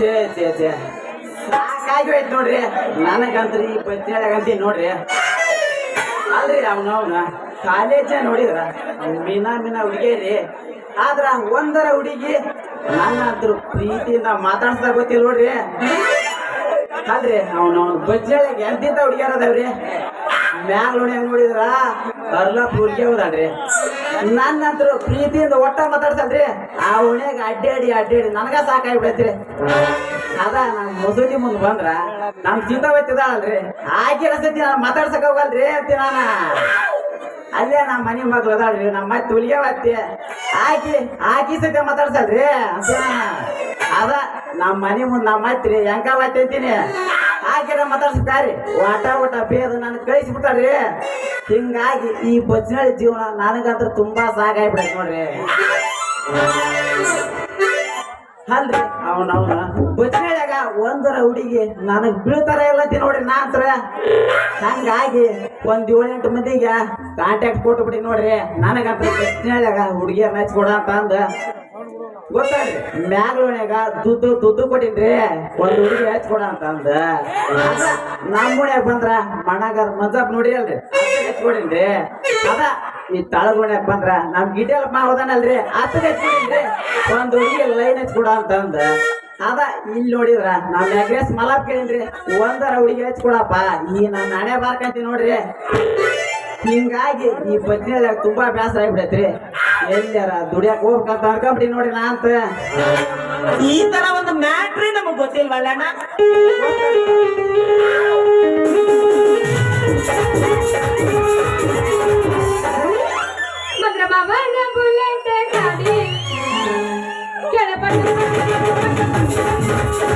ಛೇ ಛೇ ಛೇ. ಸಾಕಾಗಿ ಹೋಯ್ತು ನೋಡ್ರಿ. ನನಗಂತ್ರಿ ಈ ಪಂಚಾಯತ್ ನೋಡ್ರಿ. ಅಲ್ರಿ ಅವನವನ ಕಾಲೇಜ ನೋಡಿದ್ರ. ಮೀನಾ ಮೀನಾ ಹುಡುಗಿಯರಿ. ಆದ್ರ ಒಂದರ ಹುಡುಗಿ ನನ್ನಂತ್ರು ಪ್ರೀತಿಯಿಂದ ಮಾತಾಡ್ಸ್ದಾಗ ಗೊತ್ತಿಲ್ಲ ನೋಡ್ರಿ. ಅಲ್ರಿ, ಅವನು ಬಜ್ಜಾಳಿಗೆ ಎಂತಿಂತ ಹುಡುಗಿಯರ್ ಅದಾವ್ರಿ. ಮ್ಯಾಲ ನೋಡಿ ಹೆಂಗ್ ನೋಡಿದ್ರ ಬರ್ಲ ಹುಡುಗಿ ಹೌದಲ್ರಿ ನನ್ನಂತ್ರು ಪ್ರೀತಿಯಿಂದ ಒಟ್ಟ ಮಾತಾಡ್ಸಲ್ರಿ ಆ ಉಣೆಗ ಅಡ್ಡಾಡಿ ಅಡ್ಡಾಡಿ ನನಗ ಸಾಕಾಗ್ಬಿಡತ್ರಿ. ಅದ ನಮ್ ಮುಸುಡಿ ಮುಂದ್ ಬಂದ್ರ ನಮ್ ಚಿಂತ ಬತ್ತಿದಾಳಲ್ರಿ ಆಕೆ ಸತಿ ನಾನು ಮಾತಾಡ್ಸಕ್ ಹೋಗಲ್ರಿ ಅಂತಿ ನಾನ. ಅಲ್ಲೇ ನಮ್ಮ ಮನೆ ಮಗ್ಳು ಅದಾಳ್ರಿ ನಮ್ಮ ಮತ್ತೆ ಹುಲಿಗೆ ಬತ್ತಿ ಆಕಿ ಆಕಿ ಸತಿ ಮಾತಾಡ್ಸಲ್ರಿ ಅದ ನಮ್ಮ ಮನೆ ಮುಂದ್ ನಮ್ಮ ಮತ್ರಿ ಹೆಂಗ ಬತ್ತಿ ಅಂತೀನಿ. ಆಕಿರ ಮಾತಾಡ್ಸ್ತಾರಿ ವಾಟ ಊಟ ಬೇದು ನಾನು ಕಳಿಸ್ಬಿಟ್ಟಾರ್ರಿ. ಹಿಂಗಾಗಿ ಈ ಬಜ್ನಳ್ಳಿ ಜೀವನ ನನಗಂತ್ರ ತುಂಬಾ ಸಾಕಾಗ್ಬಿಡೈತೆ ನೋಡ್ರಿ. ಅಲ್ರಿ? ಅವನವನ ಬಜ್ನಳ್ಳಿಯಾಗ ಒಂದರ ಹುಡುಗಿ ನನಗ್ ಬೀಳ್ತಾರ ಇಲ್ಲತಿ ನೋಡ್ರಿ ನಾ ಹತ್ರ ಹಂಗಾಗಿ ಒಂದ್ ಏಳೆಂಟು ಮಂದಿಗೆ ಕಾಂಟ್ಯಾಕ್ಟ್ ಕೊಟ್ಟು ಬಿಡಿ ನೋಡ್ರಿ. ನನಗಂತ ಬಜ್ನಳ್ಳಿಯಾಗ ಹುಡುಗಿಯರ್ ಹಚ್ಕೊಡ ಅಂತ ಅಂದ. ಗೊತ್ತಾಗ್ರಿ ಮ್ಯಾಗ್ಲೋಣ್ಯಾಗ ದುಡ್ಡು ದುಡ್ಡು ಕೊಟ್ಟಿನ್ರಿ, ಒಂದ್ ಹುಡುಗಿ ಹಚ್ಕೊಡ ಅಂತ ಅಂದ. ನಮ್ ನಮ್ಮ ಓಣ್ಯಾಗ ಬಂದ್ರ ಮಣಗಾರ ಮಂಜಪ್ಪ ನೋಡಿ ಅಲ್ರಿ ಹೆಚ್ಕೊಡಿನ್ರಿ ಅದ, ಈ ತಳಗೋಣ್ಯಾಗ ಬಂದ್ರ ನಮ್ ಗಿಡಲ್ ಮಾ ಹೋದಾನಲ್ರಿ ಹತ್ತದ ಹೆಚ್ಕೊಡಿನ್ರಿ ಒಂದ್ ಹುಡುಗಿ ಲೈನ್ ಹಚ್ಕೊಡ ಅಂತ ಅಂದ. ಅದ ಇಲ್ಲಿ ನೋಡಿದ್ರ ನಮ್ ಎಗ್ರೆಸ್ ಮಲಾಪ್ ಕೇಳಿನ್ರಿ, ಒಂದರ ಹುಡುಗಿ ಹಚ್ಕೊಡಪ್ಪ ಈ ನನ್ನ ಹಣೆ ಬಾರ್ಕಂತೀನಿ ನೋಡ್ರಿ. ಹಿಂಗಾಗಿ ಈ ಪತ್ನಿ ತುಂಬಾ ಬೇಸರ ಆಗ್ಬಿಡೈತ್ರಿ. ಎಲ್ಲಾರ ದುಡಿಯಾಕ ಹೋಗ್ಬೇಕಂತ ಅನ್ಕೊಂಬಿಡಿ ನೋಡಿ ನಾ ಅಂತ. ಈ ತರ ಒಂದು ಮ್ಯಾಟ್ರಿ ನಮಗ್ ಗೊತ್ತಿಲ್ವಲ್ಲಣ್ಣ ಮಂದ್ರ ಬಾಬನ ಬುಲೆಟ್ ಗಾಡಿ. ಕೆಳಪಟ್ಟು ಬಂದರ ಮಾಮನ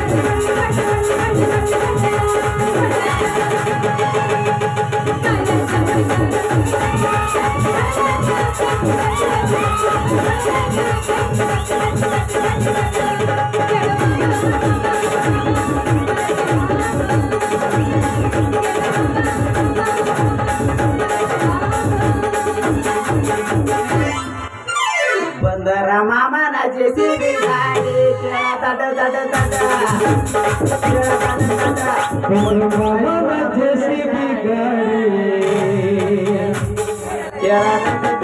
Yeah.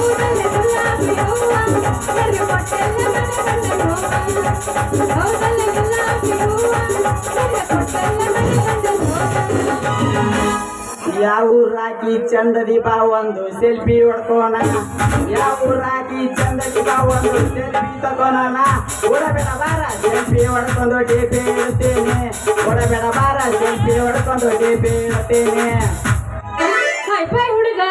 ಯಾವ ಊರಾಕಿ ಚಂದದಿ ಬಾ ಒಂದು ಸೆಲ್ಫಿ ಹೊಡ್ಕೋಣ ಯಾವ ಊರಾಕಿ ಚಂದದಿ ಬಾ ಒಂದು ಸೆಲ್ಫಿ ತಗೋಣ ಓಡಬೇಡ ಬಾರ ಸೆಲ್ಫಿ ಹೊಡ್ಕೊಂಡು ಟಿಪಿ ಇಡ್ತೇನೆ ಓಡಬೇಡ ಬಾರ ಸೆಲ್ಫಿ ಹೊಡ್ಕೊಂಡು ಟಿಪಿ ಇಡ್ತೇನೆ ಹಾಯ್ ಫೈ ಹುಡುಗ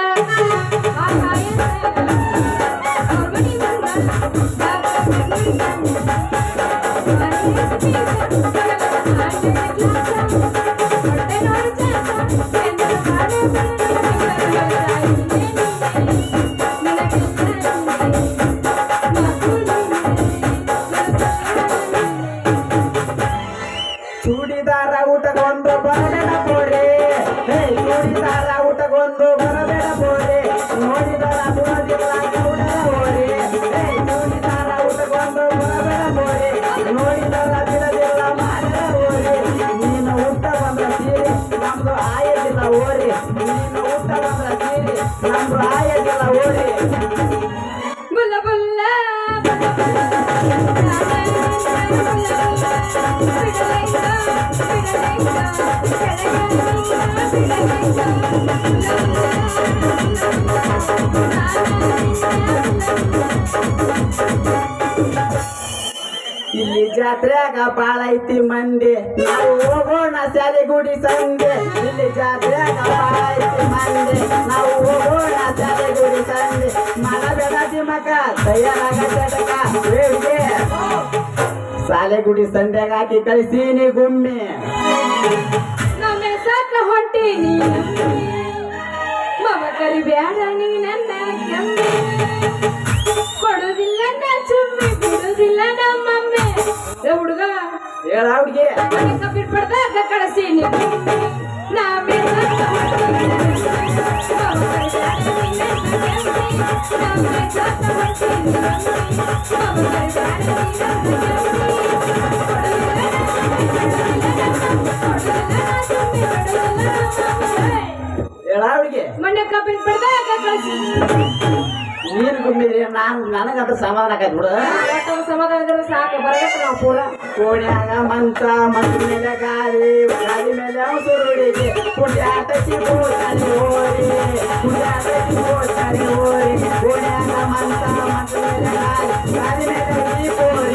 ನಮ್ದು ಆಯದಿಲ್ಲ ಓರಿ. ನೀನು ಉತ್ತರ ಸೀರೆ ನಮ್ದು ಆಯದಿಲ್ಲ ಓರಿ. ಬುಲ್ಲ ಬುಲ್ಲ ಇಲ್ಲಿ ಜಾತ್ರೆಗ ಬಾಳ ಐತಿ ಮಂದಿ. ನಾವು ಹೋಗೋಣ ಶಾಲೆಗುಡಿ ಸಂದೆ ಇಲ್ಲಿ ಜಾತ್ರೆಯಾಗ ಬಾಳ ಐತಿ ಮಂದಿ ನಾವು ಹೋಗೋಣ ಶಾಲೆಗುಡಿ ಸಂದೆ ಮಾಡಬೇಡ ದಿಮಕ ತಯಾರಾಗ ಚಟಕ ವೇಳ್ಗೆ ಸಾಲೆ ಗುಡಿ ಸಂಧ್ಯಾಗ ಹಾಕಿ ಕಳಿಸೀನಿ ಗುಮ್ಮಿ ನಮ್ಮ ಸಾಕ ಹೊಂಟೀನಿ ಮಮ ಕರಿಬ್ಯಾಡ ನೀ ನನ್ನ ಕೆಮ್ಮೆ ಕೊಡುದಿಲ್ಲ ನಾ ಚುಮ್ಮಿ ಬಿಡುದಿಲ್ಲ ಹೊಂಟೀನಿ. ಮಮ ಕರಿಬ್ಯಾಡ ನೀ ನನ್ನ ಹೇಳ ಹುಡುಗಿ. ಮನೆ ಕಬ್ಬಿನ ಪಡ್ದಾಗ ಕಳಿಸಿ ನೀನು ಗುಮ್ಮಿದ್ರಿ ನಾನು ನನಗಂತ ಸಮಾಧಾನ ಆಕೈತಿ ಬಿಡು. ಒಟ್ಟು ಸಮಾಧಾನ ಇದ್ರೆ ಸಾಕು ಬರಗಟ್ಟ ನಾವು ಪೂರ. ಕೋಣ್ಯಾಗ ಮಂಚ ಮಂಚ ಮೇಲೆ ಗಾಳಿ ಗಾಳಿ ಮೇಲೆ ಸುರುಳಿಗೆ ಕುಡ್ಯಾಟಕ್ಕೆ ಹೋಗ್ತಾನೆ ಹೋರಿ ಕುಡ್ಯಾಟಕ್ಕೆ ಹೋಗ್ತಾನೆ ಹೋರಿ. ಕೋಣ್ಯಾಗ ಮಂಚ ಮಂಚ ಮೇಲೆ ಗಾಳಿ ಗಾಳಿ ಮೇಲೆ ಈ ಹೋರಿ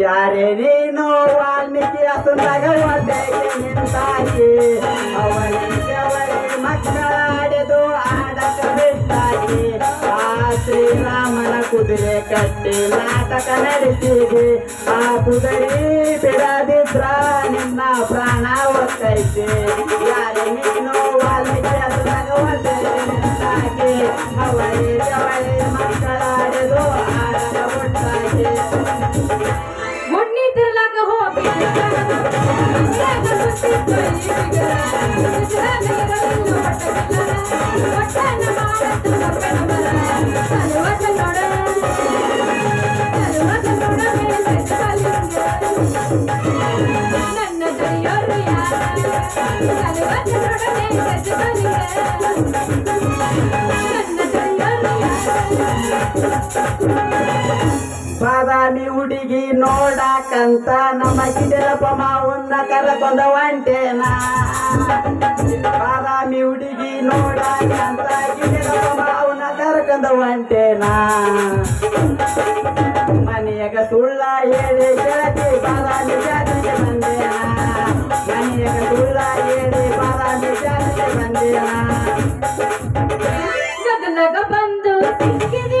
ಯಾರೇ ನೀನು ವಾಲ್ಮೀಕಿ ಅಸಂದಾಗ ಒಡ್ಡೆಗೆ ನಿಂತಾಗಿ ಅವಳಿಗೆ ಅವಳಿ ಮಕ್ಕಳಾಡೆದು ಆಡಕ ಬಿಟ್ಟಾಗಿ ಆ ಶ್ರೀರಾಮನ ಕುದುರೆ ಕಟ್ಟಿ ನಾಟಕ ನಡೆಸಿದೆ. ಆ ಕುದುರೆ ಬಿಡದಿದ್ರ ನಿನ್ನ ಪ್ರಾಣ ಒತ್ತೈತೆ ಯಾರೇ ನೀನು ವಾಲ್ಮೀಕಿ ಅಸಂದಾಗ ಒಡ್ಡೆಗೆ ನಿಂತಾಗಿ ಅವರಿಗೆ ಅವಳಿ ಮಕ್ಕಳಾಡೆದು ಮೊನ್ನೆ ತಿರ್ಲಾಕ ಹೋಗಿ ನನ್ನ ದರಿಯೋರು ಯಾರ ನನ್ನ ದರಿಯೋರು ಬಾದಾಮಿ ಹುಡುಗಿ ನೋಡಾಕಂತ ನಮ್ಮ ಗಿಡಲಪ್ಪ ಮಾವನ್ನ ಕರಕೊಂಡ ಒಂಟೇನ. ಬಾದಾಮಿ ಹುಡುಗಿ ನೋಡಾಕಂತ ಗಿಡಲಪ್ಪ ಮಾವನ್ನ ಕರಕೊಂಡ ಒಂಟೇನ. ಮನೆಯಾಗ ಸುಳ್ಳ ಹೇಳಿ ಗೆಳತಿ ಬಾದಾಮಿ ಜಾತಿಗೆ ಬಂದೇನ. ಮನೆಯಾಗ ಸುಳ್ಳ ಹೇಳಿ ಬಾದಾಮಿ ಜಾತಿಗೆ ಬಂದೇನ. ಬಂದು ಸಿಕ್ಕಿದಿ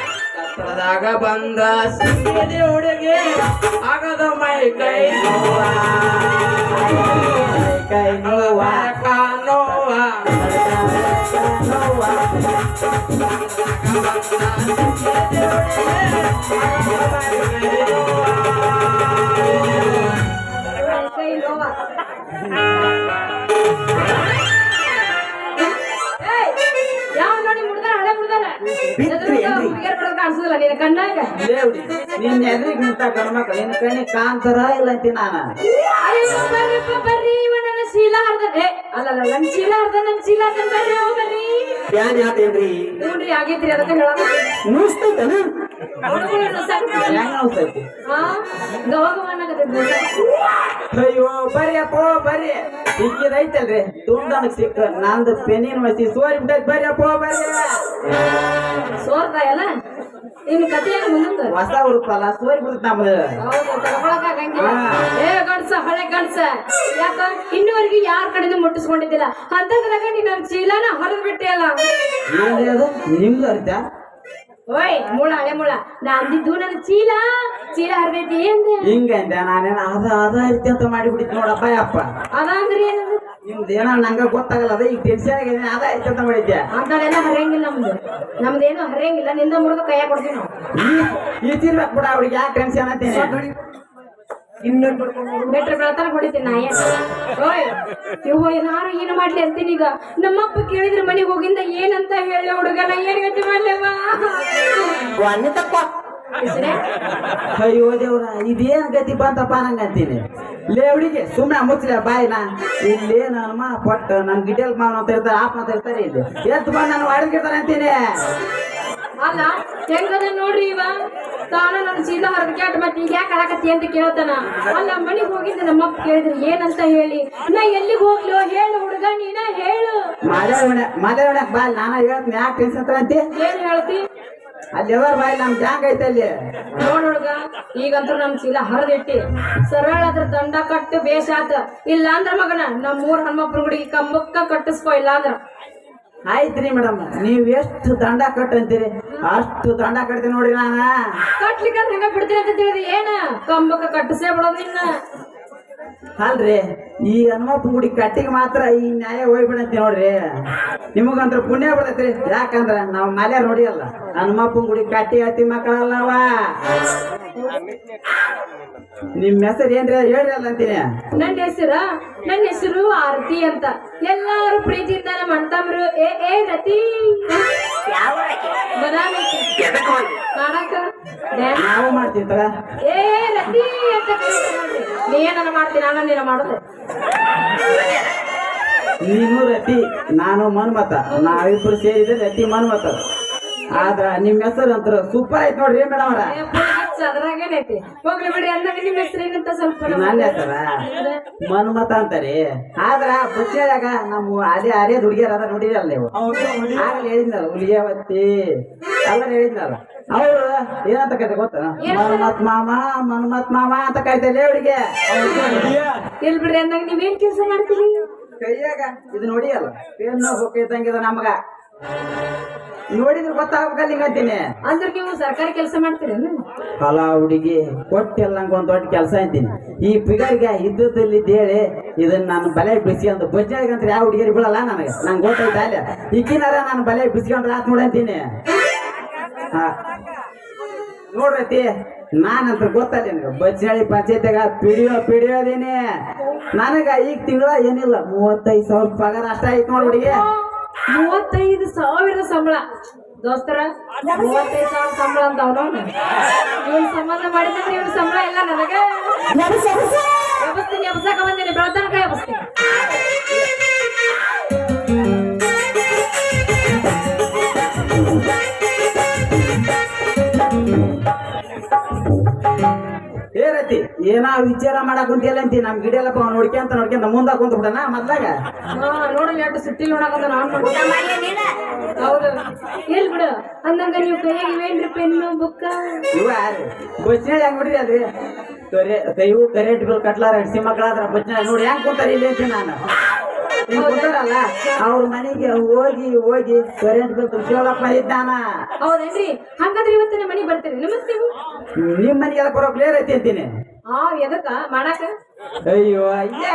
ಕತ್ತಲದಾಗ ಬಂದ ಸಿಕ್ಕಿದೆ ಹುಡುಗಿ ಆಗದ ಮೈ ಕೈ ನೋವ. ಕೈ ನೋವ. ನಿನ್ನ ಎದುರಿಗೆ ನಿಂತ ಗಣಮಕ್ಳು ನಿನ್ನ ಕಣ್ಣಿ ಕಾಂತಾರ ಇಲ್ಲ ಅಂತೀನಿ ನಾನು ಶೀಲ ಹರ್ದ ಏ ಅಲ್ಲಲ್ಲ ನನ್ ಶೀಲ ಹರ್ದ ನನ್ ಶೀಲ ಬರ್ರಿ ಅವ ಬರ್ರಿ. ಬ್ಯಾನ್ ಯಾತೇನ್ರಿ ನೋಡ್ರಿ ಆಗೈತ್ರಿ ಅದಕ್ಕೆ ಹೇಳಕ ನುಸ್ತೈತನ ಅಯ್ಯೋ ಬರ್ರಿ ಅಪ್ಪ ಬರ್ರಿ. ಹಿಂಗಿದೈತಲ್ರಿ ತುಂಡನ ಸಿಕ್ಕ ನಂದು ಪೆನಿನ್ ಮಸಿ ಸೋರಿ ಬಿಟ್ಟೈತಿ. ಬರ್ರಿ ಅಪ್ಪ ಬರ್ರಿ. ಸೋರ್ತಾಯಲ್ಲ ಎಲ್ಲ? ಇನ್ ಕಥೆ ಏನು ಮುಂದೊಂದು ಹೊಸ ಉರುಪಲ್ಲ ಸೋರಿ ಬಿಡ್ತ ನಮ್ದು ಏ ಗಂಡ್ಸ ಹಳೆ ಗಂಡ್ಸ. ಯಾಕ ಇನ್ನುವರೆಗೂ ಯಾರ ಕಡೆ ಮುಟ್ಟಿಸ್ಕೊಂಡಿದ್ದಿಲ್ಲ. ಅಂತದ್ರಾಗ ನನ್ ಚೀಲನ ಹೊರದ್ ಬಿಟ್ಟಿಯಲ್ಲ. ನಿಮ್ದು ಅರ್ಥ? ಓಯ್ ಮುಳ ಹಳೆ ಮುಳ. ನಾ ಅಂದಿದ್ದು ನನ್ನ ಚೀಲ. ಚೀಲ ಹರಿದೈತಿ ಅಂದೆ. ಹಿಂಗಂದೆ ನಾನೇನ ಅದ ಅದ ಐತಿ ಅಂತ ಮಾಡಿಬಿಡಿತ್ ನೋಡಪ್ಪ ಅಪ್ಪ ಅದ. ಅಂದ್ರೆ ಏನದು ನಿಮ್ದು ಏನೋ ನಂಗ ಗೊತ್ತಾಗಲ್ಲ ಅದ ಈಗ ಟೆನ್ಷನ್ ಆಗಿದೆ ಅದ ಐತಿ ಅಂತ ಮಾಡಿದ್ದೆ ಅಂತವೆಲ್ಲ ಹರಿಯಂಗಿಲ್ಲ ನಮ್ದು. ನಮ್ದೇನು ಹರಿಯಂಗಿಲ್ಲ ನಿಂದ ಮುರಿದು ಕೈಯಾಗ ಕೊಡ್ತೀವಿ ನಾವು. ಈ- ತಿರ್ಬೇಕು ಬಿಡ ಅವ್ರಿಗೆ ಯಾಕೆ ಟೆನ್ಷನ್ ಮಾಡ್ಕೊಂಡು ಬೆಟ್ರ ಬೆಳತಾನ ಹೊಡಿತೀನಿ ಓಯ್ ಏನಾರು ಏನು ಮಾಡ್ಲಿ ಅಂತೀನಿ ಈಗ? ನಮ್ಮಪ್ಪ ಕೇಳಿದ್ರೆ ಮನೆಗೆ ಹೋಗಿಂದ ಏನಂತ ಹೇಳಿ ಹುಡುಗನ ಏನ್ ಗತಿ ಮಾಡ್ಲೇವ? ಅಯ್ಯೋ ದೇವ್ರ ಇದೇನ್ ಗತಿ ಬಂತಪ್ಪ ನಂಗೆ ಅಂತೀನಿ ಲೇ ಹುಡುಗಿ ಸುಮ್ಮನೆ ಮುಚ್ಚಲ ಬಾಯ್ ಇಲ್ಲಿ ನನ್ನ ಪಟ್ಟ ನನ್ ಗಿಟೇಲ್ ಮಾವನ ಅಂತ ಇರ್ತಾರೆ ಆಪ್ ಅಂತ ಇರ್ತಾರೆ ಇಲ್ಲಿ. ಎತ್ತು ಬಂದು ನಾನು ಹೊಡೆದಿರ್ತಾರೆ ಅಂತೀನಿ. ಅಲ್ಲ? ಹೆಂಗದ ನೋಡ್ರಿ ಇವ? ತಾನ ನನ್ನ ಚೀಲ ಹೊರಗೆ ಕ್ಯಾಟ್ ಮತ್ತೆ ಈಗ ಯಾಕೆ ಆಡಕತ್ತಿ ಅಂತ ಕೇಳ್ತಾನ? ಅಲ್ಲ ಮನೆಗೆ ಹೋಗಿದ್ದೆ ನಮ್ಮಪ್ಪ ಕೇಳಿದ್ರು ಏನಂತ ಹೇಳಿ? ನಾ ಎಲ್ಲಿಗೆ ಹೋಗ್ಲೋ? ಹೇಳು ಹುಡುಗ ನೀನ ಹೇಳು. ಮಾದೇವಣ ಬಾ ನಾನು ಹೇಳ್ತೀನಿ ಯಾಕೆ ಟೆನ್ಷನ್ ತಗೊಂತಿ ಏನ್ ಹೇಳ್ತಿ? ಅಲ್ಲಿ ಎವರ್ ಬಾಯಿ ನಮ್ ಜಾಂಗ್ ಐತೆ ಅಲ್ಲಿ. ನೋಡ್ ಹುಡುಗ ಈಗಂತೂ ನಮ್ ಚೀಲ ಹರಿದಿಟ್ಟಿ. ಸರಳ ಅದ್ರ ದಂಡ ಕಟ್ಟು ಬೇಸಾತ. ಇಲ್ಲಾಂದ್ರ ಇಲ್ಲ ಅಂದ್ರ ಮಗನ ನಮ್ ಮೂರ್ ಹುಡುಗಿ ಗುಡಿಗೆ ಕಂಬಕ್ಕ ಕಟ್ಟಿಸ್ಕೋ ಇಲ್ಲ ಅಂದ್ರ ಆಯ್ತ್ರಿ ಮೇಡಮ್ ನೀವ್ ಎಷ್ಟು ದಂಡ ಕಟ್ ಅಂತೀರಿ ಅಷ್ಟು ದಂಡ ಕಟ್ತೀನಿ ನೋಡಿ ನಾನ. ಕಟ್ಲಿಕ್ಕೆ ಹೆಂಗ ಬಿಡ್ತೀನಿ ಅಂತ ಏನ? ಕಂಬಕ್ಕೆ ಕಟ್ಟಿಸೇ ಬಿಡೋದು ಅಲ್ರಿ ಈ ಹನುಮಪ್ಪ ಗುಡಿ ಕಟ್ಟಿಗೆ ಮಾತ್ರ ಈ ನ್ಯಾಯ ಹೋಗ್ಬಿಡಂತಿ ನೋಡ್ರಿ. ನಿಮಗಂತ್ರ ಪುಣ್ಯ ಬಿಡತ್ರಿ ಯಾಕಂದ್ರ ನಾವ್ ಮಲೆ ನೋಡಿಯಲ್ಲ ಹನುಮಪ್ಪ ಗುಡಿ ಕಟ್ಟಿ ಹತ್ತಿ ಮಕ್ಕಳಲ್ಲವ? ನಿಮ್ ಹೆಸರು ಏನ್ರಿ? ಹೇಳ್ರಿ ಅಲ್ಲ ಅಂತೀನಿ. ನನ್ನ ಹೆಸರು ನನ್ನ ಹೆಸರು ಆರತಿ ಅಂತ. ಎಲ್ಲಾರು ಪ್ರೀತಿಯಿಂದ ನಮ್ಮ ಅಣ್ತಮ್ರು ಏ ಏ ರತಿ. ಬದಾಮಿ. ಮಾಡಾಕ ನಾವು ಮಾಡ್ತೀವಿ ಏ ರತಿ ಅಂತ. ನೀ ಏನನ್ನ ಮಾಡ್ತೀನಿ ನಾನು ನೀನು ಮಾಡೋದು. ನೀನು ರತಿ ನಾನು ಮನ್ಮತ ನಾವಿಬ್ರು ಸೇರಿದ್ರೆ ರತಿ ಮನ್ಮತ ಆದ್ರ ನಿಮ್ ಹೆಸರು ಅಂತ ಸೂಪರ್ ಆಯ್ತು ನೋಡ್ರಿ ಮೇಡಮ್ ಅದ್ರಾಗೇನೈತಿ ಹೋಗ್ಲಿ ಅಂದಾಗ ನಿಮ್ಮ ಹೆಸರು ಏನಂತ ಸ್ವಲ್ಪ ನನ್ನ ಹೆಸರ? ಮನ್ಮತ ಅಂತಾರಿ. ಆದ್ರ ಬುಚ್ಚಾಗ ನಮ್ಮ ಅದೇ ಅರೇ ಹುಡುಗಿಯರ ಅದ ನೋಡಿರಲ್ಲ ನೀವು? ಆಗಲೇ ಹೇಳಿದ್ನಲ್ಲ ಹುಲಿಯಾವತ್ತಿ ಎಲ್ಲ ಹೇಳಿದ್ನಲ್ಲ. ಅವ್ರು ಏನಂತ ಕರಿತಾರೆ ಗೊತ್ತ? ಮನ್ಮತ್ ಮಾಮ ಮನ್ಮತ್ ಮಾಮ ಅಂತ ಕರಿತಾರೆ ಹುಡುಗಿ. ಇಲ್ ಬಿಡ್ರಿ ಅಂದಾಗ ನೀವೇನ್ ಕೆಲಸ ಮಾಡ್ತೀರಿ? ಕೈಯಾಗ ಇದು ನೋಡಿಯಲ್ಲ ಪೇನ್ ಹೋಗ್ತಂಗಿದ ಇದ್ದಂಗಿದ ನಮಗ. ನೋಡಿದ್ರೆ ಗೊತ್ತಾಗಬೇಕಲ್ಲ ಈಗ ಅಂತೀನಿ ಅಂದ್ರೆ ನೀವು ಸರ್ಕಾರಿ ಕೆಲಸ ಮಾಡ್ತೀರೇನು? ಕಲಾ ಹುಡುಗಿ ಕೊಟ್ಟಿಲ್ಲ ನಂಗೆ ಒಂದು ದೊಡ್ಡ ಕೆಲಸ ಅಂತೀನಿ ಈ ಪಿಗರ್ಗೆ ಇದ್ದದಲ್ಲಿ ಹೇಳಿ ಇದನ್ನ ನಾನು ಬಲೆ ಬಿಡಿಸ್ಕೊಂಡು ಬಜ್ಜಾಗಂತ ಯಾವ ಹುಡುಗಿಯರು ಬಿಡಲ್ಲ ನನಗೆ. ನಂಗೆ ಗೊತ್ತೈತೆ ಅಲ್ಲ ಈಗಿನಾರ ನಾನು ಬಲೆ ಬಿಡಿಸ್ಕೊಂಡ್ರೆ ಆತ್ ನೋಡಂತೀನಿ ಹಾ. ನೋಡ್ರತಿ ನಾನಂತ ಗೊತ್ತಲ್ಲ ನಿನಗೆ. ಬಜ್ಜಾಳಿ ಪಂಚಾಯತ್ಯಾಗ ಪಿಡಿಯೋ ಪಿಡಿಯೋದೇನೆ ನನಗ ಈಗ ತಿಂಗಳ ಏನಿಲ್ಲ ಮೂವತ್ತೈದು ಸಾವಿರ ಪಗಾರ ಅಷ್ಟ ಐತೆ ನೋಡ್ ಹುಡುಗಿ. ಮೂವತ್ತೈದು ಸಾವಿರ ಸಂಬಳ. ದೋಸ್ತರ ಮೂವತ್ತೈದು ಸಾವಿರ ಸಂಬಳ ಅಂತ ಅವನು? ಇವನ್ ಸಂಬಂಧ ಮಾಡಿದ್ರೆ ಇವನ್ ಸಂಬಳ ಇಲ್ಲ ನನಗೆ. ಎಬಸ್ತೀನಿ ಎಬಸಾಕ ಬಂದೀನಿ ಬೆಳತನಕ ಎಬಸ್ತೀನಿ ಏ ರತಿ ಏನಾ ವಿಚಾರ ಮಾಡಕ್ ಕುಂತಿಯಲ್ಲ ಅಂತಿ? ನಮ್ ಗಿಡ ಎಲ್ಲಪ್ಪ ನೋಡ್ಕೊಂತ ನೋಡ್ಕೊಂತ ಮುಂದ ಕುಂತ ಬಿಡಣ ಮೊದ್ಲಾಗ? ಹಾ ನೋಡಲ್ಲ ಎಷ್ಟು ಸಿಟ್ಟಿ ನೋಡಕಂತ ನಾನು ಹೌದು. ಎಲ್ ಬಿಡು ಅಂದಂಗ ನೀವು ಕೈಯಾಗ ಇವೇನ್ರಿ ಪೆನ್ನು ಬುಕ್ಕ? ಇವ ಬಸ್ನಾಗ ಹೆಂಗ್ ಬಿಡ್ರಿ ಅಲ್ರಿ ಕರೆ ಕೈವು ಕರೆಂಟ್ ಬಿಲ್ ಕಟ್ಲಾರ ಹೆಡ್ಸಿ ಮಕ್ಕಳಾದ್ರ ಬಚ್ಚ ನೋಡಿ ಹೆಂಗ್ ಕುಂತಾರ ಇಲ್ಲಿ ಅಂತೀನಿ ನಾನು. ಅವ್ರ ಮನೆಗೆ ಹೋಗಿ ಹೋಗಿ ಕರೆಂಟ್ ಬಿಲ್ ಬಂದಿದ್ದಾನ ಹೌದೇನ್ರಿ? ಹಂಗಾದ್ರೆ ನಿಮ್ಮ ಮನೆಗೆ ಬರ್ತೀರಿ. ನಮಸ್ತೆ ನಿಮ್ಮ ನಿಮ್ ಮನೆಗೆಲ್ಲ ಬರೋ ಕ್ಲಿಯರ್ ಐತಿ ಅಂತೀನಿ. ಆ ಎದಕ್ಕ? ಮಾಡಾಕ? ಅಯ್ಯೋ ಯಾಕೆ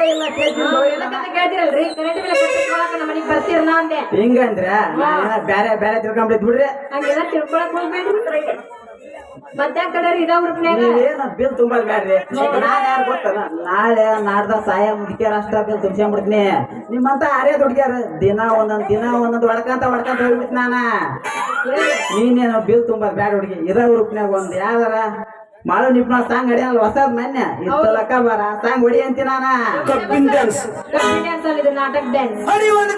ಇಲ್ಲ ಎದಕ್ಕಂತ ಕೇಳ್ತಿರಲ್ರಿ? ಕರೆಂಟ್ ಬಿಲ್ ಕಟ್ಟಿಸ್ಕೊಳಕ ನಮ್ಮ ಮನೆಗೆ ಬರ್ತೀರಲ್ಲ ಅಂದೆ. ಹಿಂಗಂದ್ರ ನಾನೇನ ಬ್ಯಾರೆ ಬ್ಯಾರೆ ತಿಳ್ಕೊಂಬಿಟ್ಟು ಬಿಡ್ರಿ. ಹಂಗೆಲ್ಲ ತಿಳ್ಕೊಳಕ್ ಹೋಗ್ಬೇಡ್ರಿ. ಮತ್ತೆ ಕಡೆ ಬಿಲ್ ತುಂಬಾ ಬ್ಯಾಡ್ರಿ? ನಾಳೆ ಯಾರು ನಾಳೆ ನಾಡ್ದ ಸಾಯ ಮುದ್ಕ್ಯಾರ ಅಷ್ಟ ಬಿಲ್ ತುಂಬ್ಸ್ಕೊಂಡ್ಬಿಡ್ತೀನಿ ನಿಮ್ಮಂತ ಆರೇ ದುಡ್ಗ್ಯಾರ ದಿನ ಒಂದೊಂದ್ ದಿನ ಒಂದೊಂದ್ ಹೊಡ್ಕಂತ ಹೊಡ್ಕಂತ ಹೋಗ್ಬಿಟ್ ನಾನ. ನೀನೇನು ಬಿಲ್ ತುಂಬಾ ಬ್ಯಾಡ ಹುಡುಗಿ? ಇರೋ ರೂಪ್ನ್ಯಾಗ ಒಂದ್ ಯಾವ್ದಾರ? ಮಾಡೋ ನಿಪ್ನ ಸಾಂಗ್ ಹೊಡಿಯಲ್ಲ ಹೊಸದ್ ಮೊನ್ನೆ. ಇತ್ತಲಕ್ಕ ಬಾರ ಸಾಂಗ್ ಹೊಡಿ ಅಂತಿ ನಾನ. ಕಬ್ಬಿನ ಡ್ಯಾನ್ಸ್ ಡ್ಯಾನ್ಸ್ ಅಲ್ಲಿ ಇದು ನಾಟಕ ಡ್ಯಾನ್ಸ್ ಒಂದು.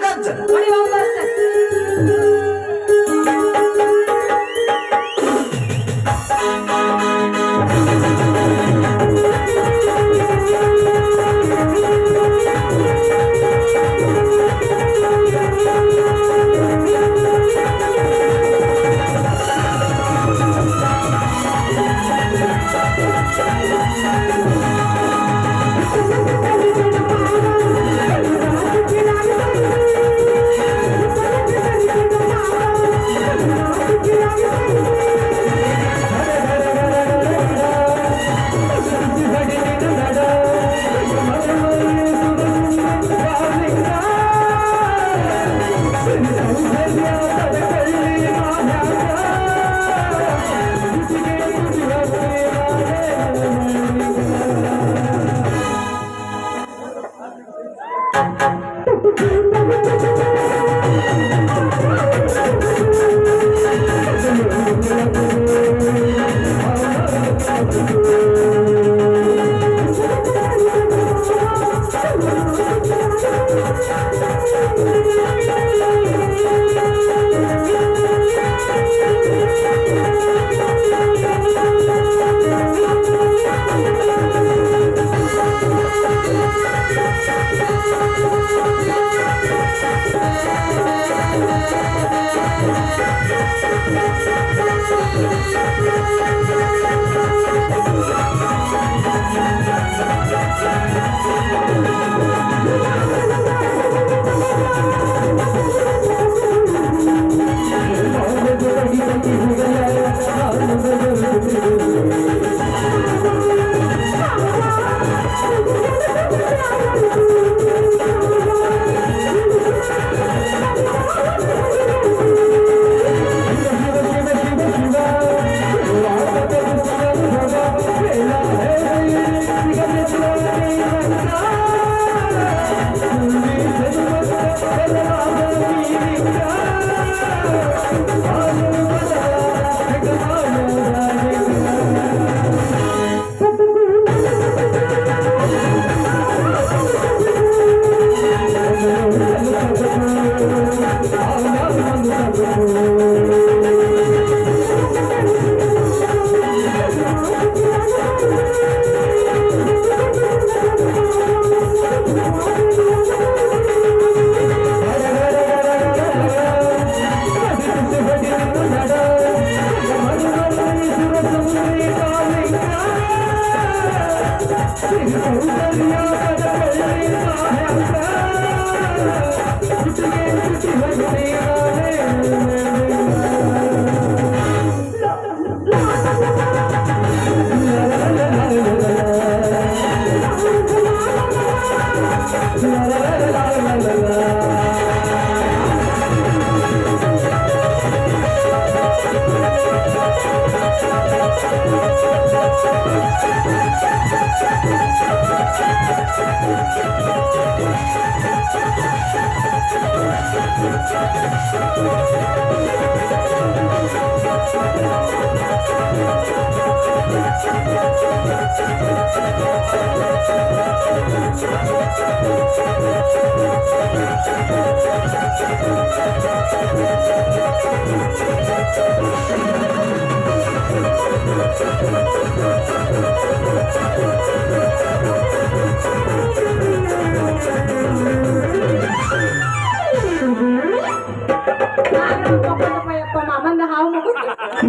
ಮಾಮಂದ ಹಾವು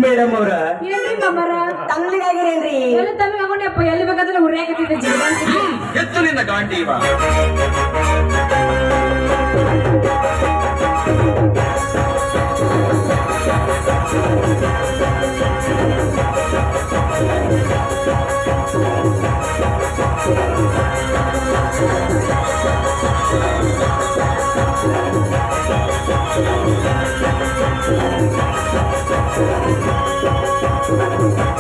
ಮೇಡಮ್ ಅವ್ರ. ಏನ್ರಿ ಮಾಮರ? ಎಲ್ಲಿ ತಗೊಂಡಪ್ಪ ಎಲ್ಲಿ ಬೇಕಾದ್ರೆ ಉರಿಯಾಕತ್ತಿದ್ದೆ ಜೀವನ. ಎತ್ತು ನಿನ್ನ ಗಾಂಡೀವ Música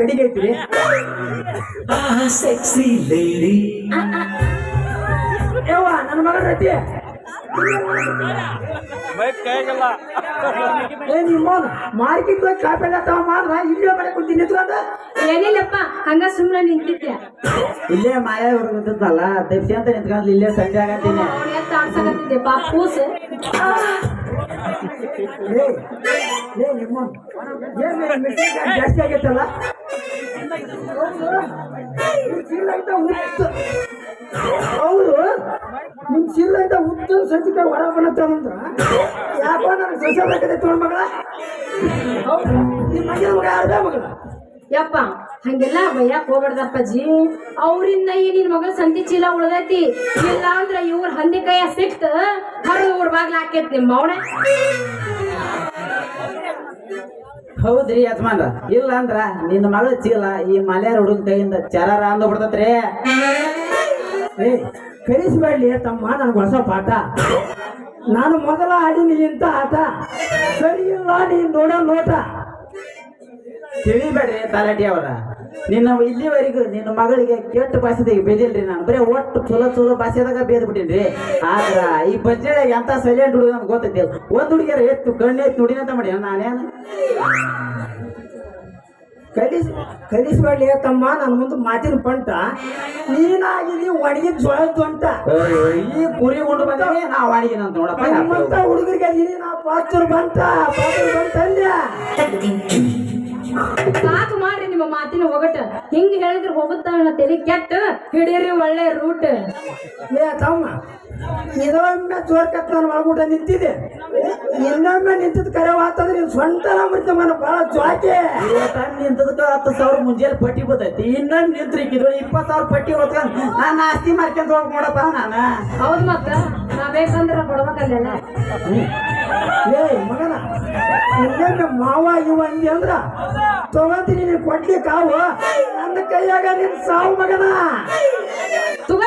ಬೆಡಿಗೆ ಐತ್ರಿ. ಸೆಕ್ಸಿ ಲೇಡಿ ಯವ್ವ ನನ್ನ ಮಗನ ಐತಿ ಏ ನಿಮ್ಮ ಮಾರ್ಕೆಟ್ ಹೋಗಿ ಕಾಪಿ ಎಲ್ಲ ತಗೊಂಡ್ ಇಲ್ಲೇ ಮನೆ ನಿಂತ್ಕೊಂಡ? ಏನಿಲ್ಲಪ್ಪ ಹಂಗ ಸುಮ್ಮನೆ ನಿಂತಿದ್ದೆ. ಇಲ್ಲೇ ಮಾಯ ಹುಡುಗತ್ತಲ್ಲ ತೆಪ್ಸಿ ಅಂತ ನಿಂತ್ಕೊಂಡ್ ಇಲ್ಲೇ ಸಂಜೆ ಆಗತ್ತೀನಿ. ಅವ್ನ ಎತ್ತ ಆಡ್ಸಕತ್ತಿದ್ದೆ ಪಾಪೂಸ್ ಏ ನಿಮ್ಮ ಏನ್ ಜಾಸ್ತಿ ಆಗೈತಲ್ಲ ಹೌದು ನಿಮ್ ಚೀಲ ಇದ್ದ ಉದ್ದ ಸಜ್ಜಿಕಾಯಿ ಹೊರ ಬಂದಂದ್ರ ಯಾಕೋ ನನಗೆ ಸೊಸೆ ಬೇಕದೆ ತೊಗೊಂಡ್ ಮಗಳ? ಹೌದು. ನಿಮ್ಮ ಮಗನ ಮಗ ಮಗಳ? ಯಪ್ಪ, ಹಂಗೆಲ್ಲ ಬಯ್ಯಾಕ್ ಹೋಗ್ಬಾರ್ದಪ್ಪಾಜಿ ಅವ್ರಿಂದ ಈ ನಿನ್ ಮಗಳ ಸಂತಿ ಚೀಲ ಉಳ್ದೈತಿ? ಇಲ್ಲ ಅಂದ್ರ ಇವ್ರ ಹಂದಿ ಕೈಯ ಸಿಕ್ತ, ಹರಿದು ಊರ್ ನಿಮ್ಮ ಅವನ ಹೌದ್ರಿ ಯಜಮಾನ್ರ. ಇಲ್ಲ ಅಂದ್ರ ನಿನ್ನ ಮಗಳ ಚೀಲ ಈ ಮಲೆಯ ಹುಡುಗನ ಕೈಯಿಂದ ಚರಾರ ಅಂದ ಬಿಡ್ತತ್ರಿ. ಏ ತಮ್ಮ ನನ್ಗೆ ಹೊಸ ಪಾಠ. ನಾನು ಮೊದಲ ಆಡಿನಿ ಇಂಥ ಆಟ. ಸರಿ ಇಲ್ಲ, ನೀನ್ ನೋಡೋ ನೋಟ. ತಿಳಿಬೇಡ್ರಿ ತಲಾಟಿ ಅವರ. ನಿನ್ನ ಇಲ್ಲಿವರೆಗೂ ನಿನ್ನ ಮಗಳಿಗೆ ಕೆಟ್ಟ ಭಾಷೆದಾಗ ಬೇದಿಲ್ರಿ ನಾನು. ಬರೀ ಒಟ್ಟು ಚಲೋ ಚಲೋ ಭಾಷೆದಾಗ ಬೇದ್ ಬಿಟ್ಟಿನ್ರಿ ಆದ್ರ ಈ ಬಜ್ಜೆ ಎಂತ ಸೈಲೆಂಟ್ ಹುಡುಗ ನನ್ಗೆ ಗೊತ್ತೈತಿ ಒಂದ್ ಹುಡುಗಿಯರ ಎತ್ತು ಕಣ್ಣು ಎತ್ತು ನುಡಿನ ಅಂತ ಮಾಡಿ ನಾನೇನು ಕಲಿಸ್ ಕಲಿಸ್ಬೇಡ್ಲಿ ತಮ್ಮ ನನ್ನ ಮುಂದೆ ಮಾತಿನ ಪಂಟ. ನೀನಾಗಿದಿ ಒಣಗಿದ ಜೊಳದ್ದು ಅಂತ. ಈ ಕುರಿ ಉಂಡು ಬಂದ್ರೆ ನಾ ಒಣಗಿನ ಅಂತ ನೋಡಪ್ಪ ಹುಡುಗರಿಗೆ ಅದೀನಿ ನಾ ಪಾತ್ರ ಬಂತ ಪಾತ್ರ ಬಂತಂದ್ಯಾ? ಅಂದ್ಯ ನಿಮ್ಮ ಮಾತಿನ ಒಗಟ. ಹಿಂಗ್ ಹೇಳಿದ್ರೆ ಹೋಗುತ್ತ ತಲೆ ಕೆಟ್ಟ ಹಿಡೀರಿ ಒಳ್ಳೆ ರೂಟ್ ಏ ತಮ್ಮ. ಇದೊಮ್ಮೆ ಜೋರ್ಕತ್ ನಾನು ಒಳಗೂಟ ನಿಂತಿದೆ. ಇನ್ನೊಮ್ಮೆ ನಿಂತದ ಕರೆ ಆತಂದ್ರೆ ನೀವು ಸ್ವಂತ ನಂಬಿಡ್ತ ಮನ ಭಾಳ ಜ್ವಾಕೆ. ನಿಂತದ ನಿಂತದಕ್ಕ ಹತ್ತು ಸಾವಿರ ಮುಂಜಾನೆ ಪಟ್ಟಿ ಬರ್ತೈತಿ. ಇನ್ನೊಂದು ನಿಂತ್ರಿ ಇದ್ರ ಇಪ್ಪತ್ತು ಸಾವಿರ ಪಟ್ಟಿ ಹೊತ್ಕೊಂಡ್ ನಾನು ಆಸ್ತಿ ಮಾರ್ಕೊಂಡ್ ಹೋಗಿ ನೋಡಪ್ಪ ನಾನು. ಹೌದ್ ಮತ್ತ? ನಾ ಬೇಕಂದ್ರ ಕೊಡ್ಬೇಕಲ್ಲ ಏ ಮಗನ ಇನ್ನೊಮ್ಮೆ ಮಾವ ಇವ ಅಂದಿ ಅಂದ್ರ ತಗೋತೀನಿ ನೀನು ಕೊಡ್ಲಿ ಕಾವು. ನನ್ನ ಕೈಯಾಗ ನಿನ್ ಸಾವು ಮಗನ. ತುಗ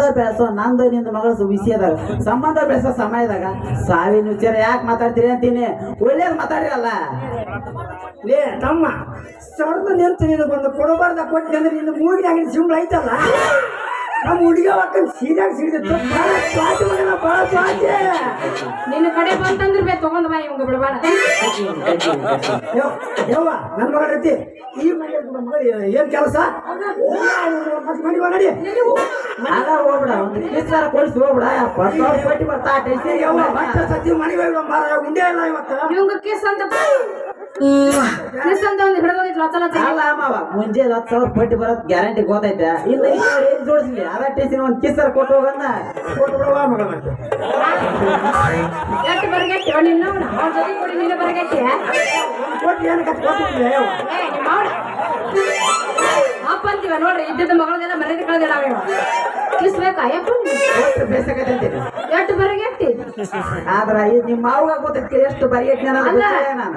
ಸಂಬಂಧ ಬೆಳೆಸೋ ನಂದು ನಿಂದ ಮಗಳ ವಿಷಯದಾಗ ಸಂಬಂಧ ಬೆಳೆಸೋ ಸಮಯದಾಗ ಸಾವಿನ ವಿಚಾರ ಯಾಕೆ ಮಾತಾಡ್ತೀರಿ ಅಂತೀನಿ? ಒಳ್ಳೇದು ಮಾತಾಡಿರಲ್ಲ ಲೇ, ತಮ್ಮ ಸಡದ ನಿಂತು ನೀನು ಬಂದು ಕೊಡಬಾರ್ದ ಕೊಟ್ಟಿಗೆ ಅಂದ್ರೆ ನಿನ್ನ ಮೂಗಿನಾಗ ಸಿಂಬಳ ಐತಲ್ಲ? ನಮ್ಮ ಹುಡುಗ ಒಕ್ಕನ್ ಸೀದಾಗ ಸಿಡಿದಿತ್ತು. ಭಾಳ ಸ್ವಾತಿ ಮಗನ ಬಹಳ ಸ್ವಾತಿ ನಿನ್ನ ಕಡೆ ಬಂತಂದ್ರೆ ಬೇ ತಗೊಂಡ್ ಬಾ ಇವಂಗ ಬಿಡಬಾರ. ಯವ್- ಯವ್ವ ನನ್ನ ಮಗಳ ರೀತಿ ಈ ಮನೆ ಮಗಳು ಏನ್ ಕೆಲಸ? ಮನಿ ನಡಿ ಅಲ್ಲ ಹೋಗ್ಬಿಡ ಒಂದು ಕಿಸ್ಸಾರ ಕೊಡಿಸಿ ಹೋಗ್ಬಿಡ. ಪಟ್ಟಿ ಬರ್ತಾ ಟೆನ್ಷನ್ ಯವ್ವ ಮತ್ತೆ ಸತಿ ಮನೆಗೆ ಹೋಗಿ ಮಾರ ಉಂಡೆ ಇಲ್ಲ ಇವತ್ತು. ಇವಂಗ ಕೇಸ್ ಅಂತ ಕಿಸ್ ಮುಂಜಾನೆ ಹತ್ತು ಸಾವಿರ ಪಟ್ಟಿ ಬರೋದ್ ಗ್ಯಾರಂಟಿ ಗೊತ್ತೈತೆ. ಇಲ್ಲ ಜೋಡಿಸ್ಲಿ? ಅದ ಒಂದು ಕಿಸರ್ ಕೊಟ್ಟು ಹೋಗನ್ನ ಕೊಟ್ಟು ಬಿಡವ ಅಪ್ಪ ಅಂತೀವ ನೋಡ್ರಿ ಇದ್ದಿದ್ದ ಮಗಳದೆಲ್ಲ ಮರ್ಯಾದೆ ಕಳೆದಿಲ್ಲ ಅವ ಕಿಸ್ ಎಷ್ಟು ಬೇಸಕತ್ತೈತಿ ಎಷ್ಟು ಬರಗೆಟ್ಟಿ ಆದ್ರ ಇದು ನಿಮ್ಮ ಮಾವಾಗ ಗೊತ್ತೈತಿ ಎಷ್ಟು ಬರಿಯಟ್ ಅಲ್ಲ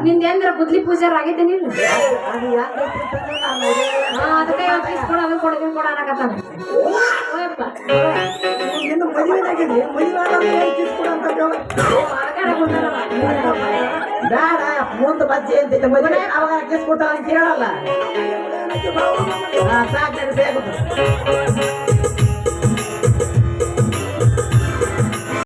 ನಿಂದ ಏನ್ರ ಬುದ್ಲಿ ಪೂಜಾರ ಆಗೈತೆ ನೀನು? ಅದು ಯಾಕೆ ಅದಕ್ಕೆ ಒಂದು ಕಿಸ್ ಕೊಡ ಅದನ್ನ ಕೊಡ ಇದನ್ನ ಕೊಡ ಅನ್ನಕತ್ತಾನ. ಓಯಪ್ಪ ನಿನ್ನ ಮದುವೆನಾಗಿದೆ ಮದುವೆ ಆದಾಗ ಕಿಸ್ ಕೊಡು ಅಂತ ಕುಂತಾರಲ್ಲ ಬೇಡ ಮುಂದೆ ಬಜ್ಜಿ ಅಂತೈತೆ ಮದುವೆ ಅವಾಗ ಕಿಸ್ ಅಂತ ಸಾಕು ಬೇಕು.